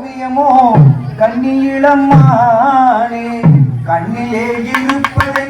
ஓவியமோ கண்ணியிளம்மானே கண்ணிலே இருப்பதென்ன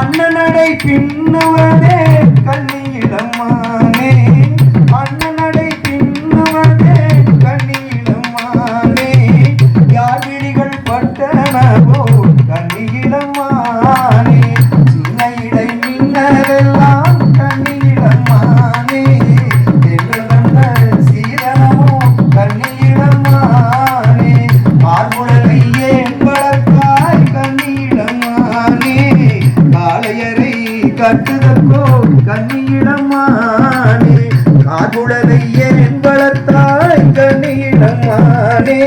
அண்ணனடை பின்னுவதே கட்டுதற்கோ கண்ணியிடமானே. காகுடலையே வளர்த்தாய் கண்ணியிடமானே.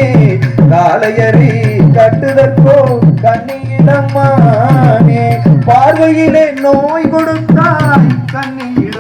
காளையரை கட்டுதற்கோ கண்ணியிடமானே. பார்வையிலே நோய் கொடுத்தாய் கண்ணியிட